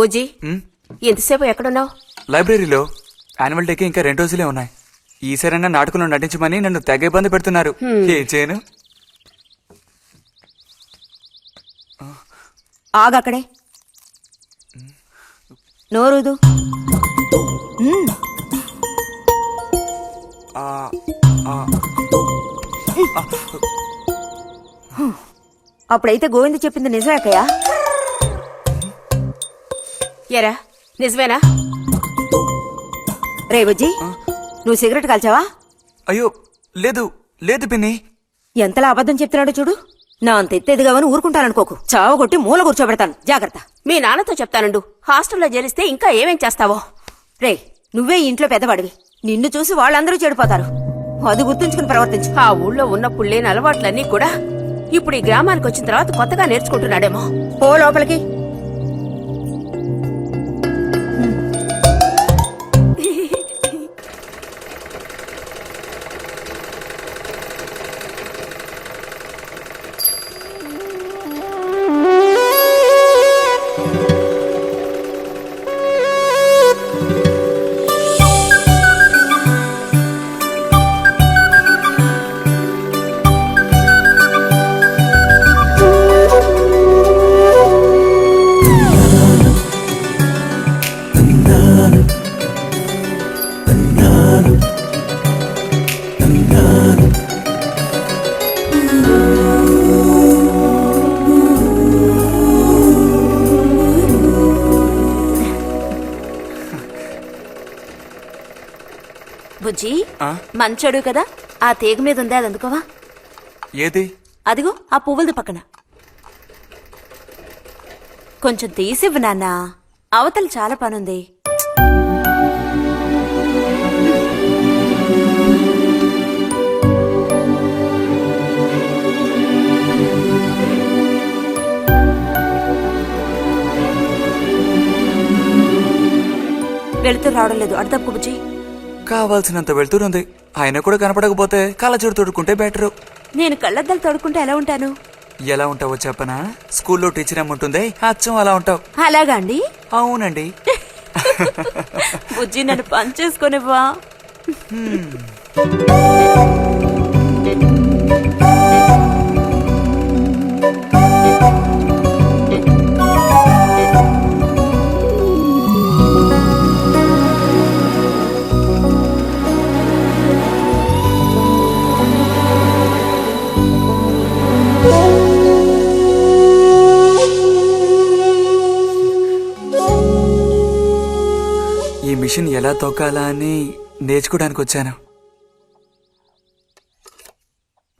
బుజ్జి ఎంతసేపు ఎక్కడున్నావు? లైబ్రరీలో యాన్యువల్ డేకి ఇంకా రెండు రోజులే ఉన్నాయి. ఈసారైనా నాటకంలో నటించమని నన్ను తెగ ఇబ్బంది పెడుతున్నారు. ఏం చేయను? ఆగక్కడే నోరుదు. ఆ, ఆ, అప్పుడైతే గోవింద చెప్పింది నిజమేకయ్యా ఎరా నిజమేనా? రే బుజ్జి నువ్వు సిగరెట్ కాల్చావా? అయ్యో లేదు లేదు పిన్ని. ఎంతలా అబద్ధం చెప్తున్నాడో చూడు. నా అంత ఎత్తేదిగావని ఊరుకుంటాననుకోకు. చావ కొట్టి మూల కూర్చోబెడతాను. జాగ్రత్త. మీ నాన్నతో చెప్తానుండు. హాస్టల్లో చేరిస్తే ఇంకా ఏమేం చేస్తావో? రే నువ్వే ఈ ఇంట్లో పెద్దవాడివి. నిన్ను చూసి వాళ్ళందరూ చెడిపోతారు. అది గుర్తుంచుకుని ప్రవర్తించు. ఆ ఊళ్ళో ఉన్నప్పుడు లేని అలవాట్లన్నీ కూడా ఇప్పుడు ఈ గ్రామానికి వచ్చిన తర్వాత కొత్తగా నేర్చుకుంటున్నాడేమో. పో లోపలికి. బుజ్జి? మంచోడు కదా. ఆ తీగ మీద ఉంది అది అందుకోవా? ఏది? అదిగో ఆ పువ్వులది పక్కన. కొంచెం తీసివ్వు నాన్న. అవతల చాలా పనుంది. వెళుతూ రావడం లేదు. అడతప్పు బుజ్జి. కావాల్సినంత వెళ్తురుంది ఆయన కూడా కనపడకపోతే కళ్ళజోడు తొడుక్కుంటే బెటరు. నేను కళ్ళద్దాలు తడుకుంటే ఎలా ఉంటాను? ఎలా ఉంటావో చెప్పనా? స్కూల్లో టీచర్ ఏముంటుంది అచ్చం అలా ఉంటావు. అలాగా అండి? అవునండి. బుజ్జి నన్ను పనిచేసుకునివ్వా ఈ ఎలా తొక్కాలా అని నేర్చుకోవడానికి వచ్చాను.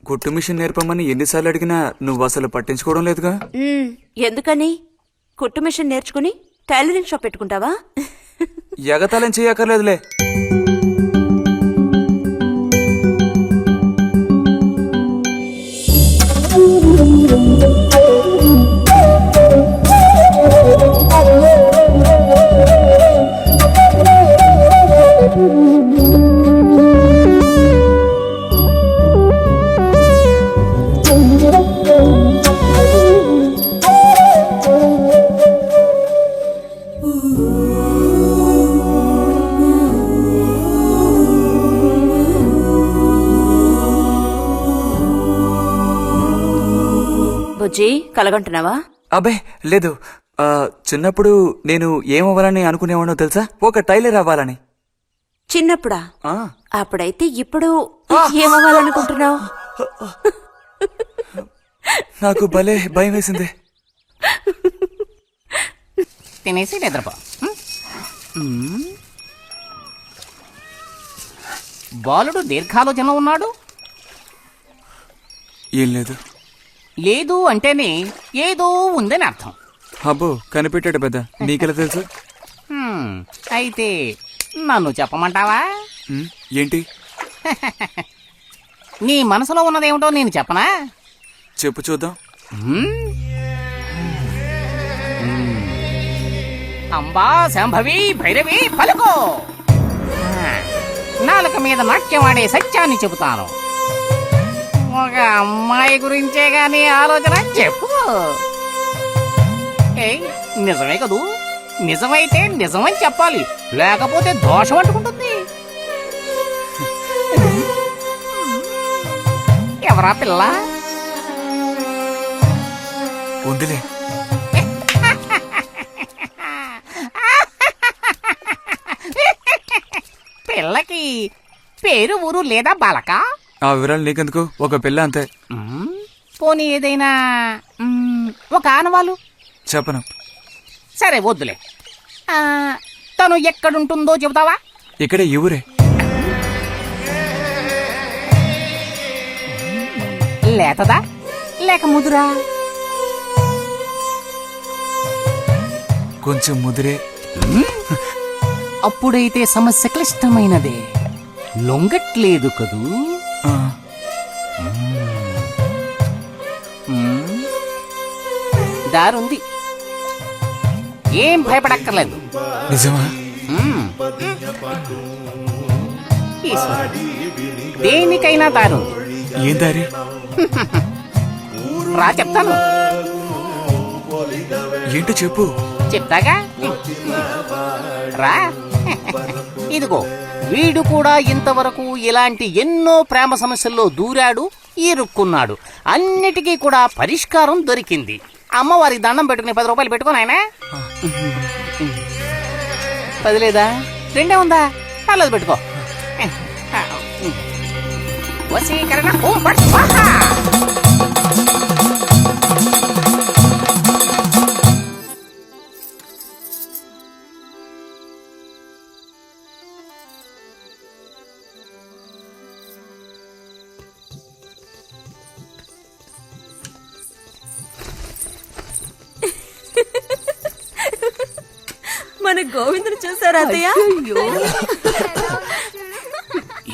కుట్టు మిషన్ నేర్పమని ఎన్నిసార్లు అడిగినా నువ్వు అసలు పట్టించుకోవడం లేదుగా. ఎందుకని? కుట్టు మిషన్ నేర్చుకుని టైలరింగ్ షాప్ పెట్టుకుంటావా? ఎగతాళం చేయక్కర్లేదులే. బుజ్జి కలగంటున్నావా? అబ్బే లేదు. ఆ, చిన్నప్పుడు నేను ఏమవ్వాలని అనుకునేవాడో తెలుసా? ఒక టైలర్ అవ్వాలని. చిన్నప్పుడా? ఆ, అప్పుడైతే ఇప్పుడు ఏమవ్వాలనుకుంటున్నావు? నాకు భలే భయం వేసింది తినేసి నిద్రపో. బాలుడు దీర్ఘాలోచనలో ఉన్నాడు? ఏం లేదు. లేదు అంటేనే ఏదో ఉందని అర్థం. అబ్బో కనిపెట్టాడు పెద్ద. నీకెలా తెలుసు? హ్మ్, అయితే నన్ను చెప్పమంటావా? ఉమ్, ఏంటి? నీ మనసులో ఉన్నదేమిటో నేను చెప్పనా? చెప్పు చూద్దాం. హ్మ్? హ్మ్. అంబా శాంభవి భైరవి పలుకో. ఆ, నాలుక మీద నాట్యం ఆడే సత్యాన్ని చెబుతాను. ఒక అమ్మాయి గురించే గాని ఆలోచన చెప్పు. నిజమే కదూ? నిజమైతే నిజమని చెప్పాలి. లేకపోతే దోషం అంటుకుంటుంది. ఎవరా పిల్ల? ఉందిలే. పిల్లకి పేరు ఊరు లేదా బాలక? ఆ వివరాలు నీకెందుకు? ఒక పిల్ల అంతే. పోనీ ఏదైనా ఒక ఆనవాలు? చెప్పను. సరే వద్దులే. ఆ, తను ఎక్కడుంటుందో చెబుతావా? ఇక్కడే ఈ ఊరే. లేతదా? లేక ముదురా? కొంచెం ముదిరే. అప్పుడైతే సమస్య క్లిష్టమైనదే. లొంగట్లేదు కదూ. దారుంది. ఏం భయపడక్కర్లేదు. నిజమా. దేనికైనా దారుంది. ఏం దారి? రా చెప్తాను. ఏంటో చెప్పు. చెప్తాగా? రా. ఇదిగో. వీడు కూడా ఇంతవరకు ఇలాంటి ఎన్నో ప్రేమ సమస్యల్లో దూరాడు ఇరుక్కున్నాడు. అన్నిటికీ కూడా పరిష్కారం దొరికింది. అమ్మవారికి దండం పెట్టుకుని పది రూపాయలు పెట్టుకుని ఆయన పది లేదా రెండే ఉందా? పర్లేదు పెట్టుకో. వసీకరణ మన గోవిందుని చూసారా అత్తయ్య?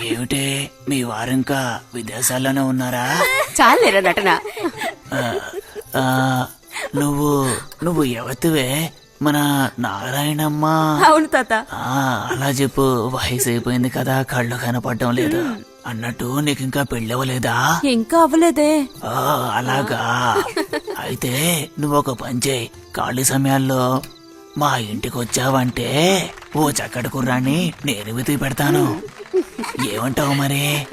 ఏమిటే? మీ వారింకా విదేశాల్లోనే ఉన్నారా? చాలేరా నటన. ఆ, నువ్వు నువ్వు ఎవతివే మన నారాయణమ్మ. అవును తాత. ఆ, అలా చెప్పు. వయసు అయిపోయింది కదా కళ్ళు కనపడటం లేదు. అన్నట్టు నీకు ఇంకా పెళ్ళవలేదా ఇంకా అవ్వలేదే. ఆ, అలాగా. అయితే నువ్వు ఒక పని చేయి. ఖాళీ సమయాల్లో మా ఇంటికి వచ్చావంటే ఓ చక్కటి కుర్రాన్ని నేను వెతికి పెడతాను. ఏమంటావు మరి?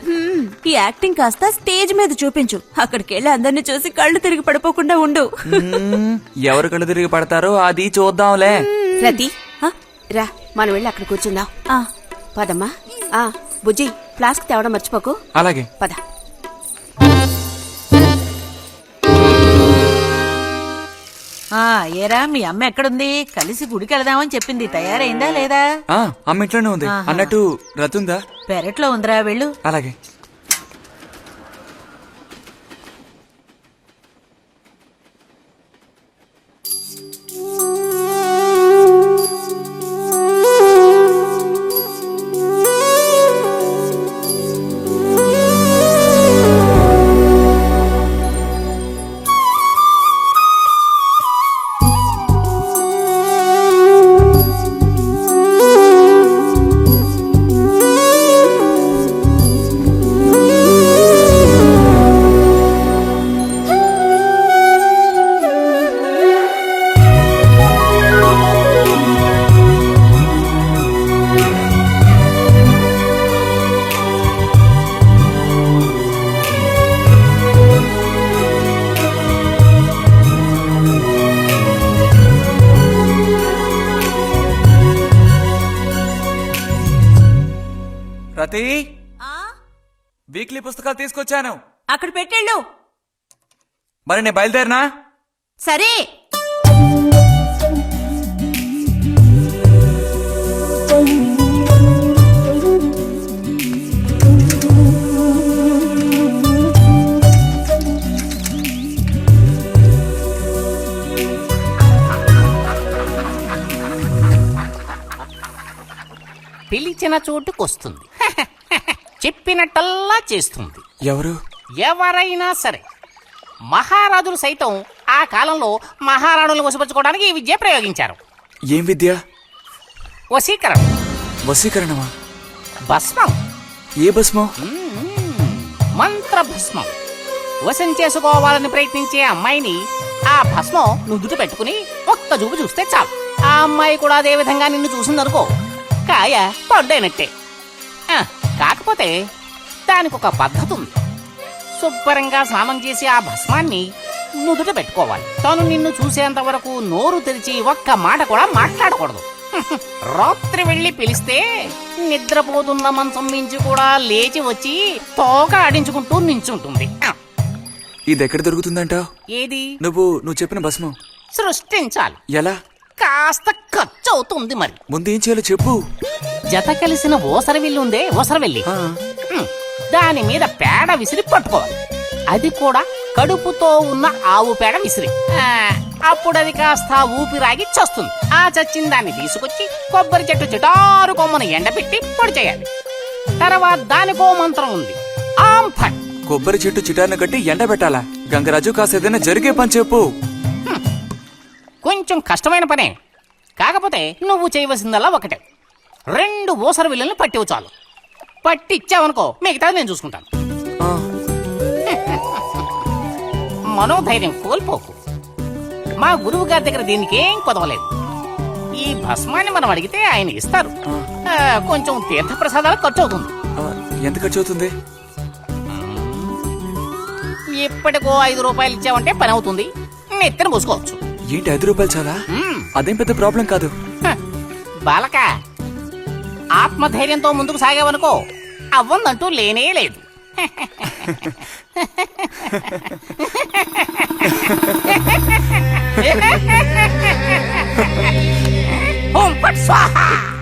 ఈ యాక్టింగ్ కాస్త స్టేజ్ మీద చూపించు. అక్కడికి వెళ్ళి అందరిని చూసి కళ్ళు తిరిగి పడిపోకుండా ఉండు. ఎవరు కళ్ళు తిరిగి పడతారో అది చూద్దాంలే. రతి రా మనం వెళ్ళి అక్కడ కూర్చుందాం. ఆ, పదమ్మా. ఆ బుజ్జి ఫ్లాస్క్ తేవడం మర్చిపోకు. అలాగే. పద. ఆ ఏరా మీ అమ్మ ఎక్కడుంది? కలిసి గుడికి వెళదామని చెప్పింది. తయారైందా లేదా? ఆ అమ్మ ఇంట్లోనే ఉంది అన్నట్టు రతుందా? పెరట్లో ఉందిరా వెళ్ళు. అలాగే. పుస్తకాలు తీసుకొచ్చాను. అక్కడ పెట్టెళ్ళు. మరి నేను బయలుదేరినా? సరే. పిలిచిన చోటుకొస్తుంది. చెప్పినట్టల్లా చేస్తుంది. ఎవరు? ఎవరైనా సరే. మహారాజులు సైతం ఆ కాలంలో మహారాణులను వశపరచుకోవడానికి ఈ విద్య ప్రయోగించారు. ఏం విద్య? వశీకరణ. వశీకరణమా? భస్మం. ఏ భస్మం? మంత్ర భస్మం వశం చేసుకోవాలని ప్రయత్నించే అమ్మాయిని ఆ భస్మం నుదుట పెట్టుకుని ఒక్క చూపు చూస్తే చాలు. ఆ అమ్మాయి కూడా అదే విధంగా నిన్ను చూసిందనుకో. కాయ పండైనట్టే. ఆ, కాకపోతే దానికి ఒక పద్ధతి ఉంది శుభ్రంగా స్నానం చేసి ఆ భస్మాన్ని నుదుట పెట్టుకోవాలి. తను నిన్ను చూసేంత వరకు నోరు తెరిచి ఒక్క మాట కూడా మాట్లాడకూడదు. రాత్రి వెళ్ళి పిలిస్తే నిద్రపోతున్న మంచం నుంచి కూడా లేచి వచ్చి తోక ఆడించుకుంటూ నించుంటుంది. ఇది ఎక్కడ దొరుకుతుందంటావు ఏది? నువ్వు నువ్వు చెప్పిన భస్మం. సృష్టించాలి. ఎలా? కాస్త ఖర్చు అవుతుంది మరి. ముందు ఏం చేయాలో చెప్పు. జత కలిసిన ఓసరవిల్లు ఉందే ఓసరవెల్లి. దాని మీద పేడ విసిరి పట్టుకోవాలి. అది కూడా కడుపుతో ఉన్న ఆవు పేడ విసిరి. ఆ, అప్పుడు అది కాస్త ఊపిరాగి చస్తుంది. ఆ చచ్చిన దాన్ని తీసుకొచ్చి కొబ్బరి చెట్టు చిటారు కొమ్మను ఎండబెట్టి పొడి చేయాలి. తర్వాత దానికో మంత్రం ఉంది. ఆం ఫట్ కొబ్బరి చెట్టు చిటార్న కట్టి ఎండబెట్టాలా? గంగరాజు కాసేదైనా జరిగే పని చెప్పు. కొంచెం కష్టమైన పనే. కాకపోతే నువ్వు చేయవలసిందల్లా ఒకటే. రెండు ఊసర విల్లుల్ని పట్టివు చాలు. పట్టిచ్చావనుకో మిగతాది నేను చూసుకుంటాను. మనోధైర్యం కోల్పోకు. మా గురువు గారి దగ్గర దీనికి ఏం కొదవలేదు. ఈ భస్మాన్ని మనం అడిగితే ఆయన ఇస్తారు. కొంచెం తీర్థప్రసాదాలు ఖర్చు అవుతుంది ఎంత ఖర్చు అవుతుంది ఇప్పటికో ఐదు రూపాయలు ఇచ్చావంటే పని అవుతుంది. నెత్తిన పూసుకోవచ్చు ఏంటి ఐదు రూపాయలు చాలా. అదేం పెద్ద ప్రాబ్లం కాదు. బాలక ఆత్మధైర్యంతో ముందుకు సాగావనుకో అవ్వందంటూ లేనే లేదు. ఓం స్వాహా!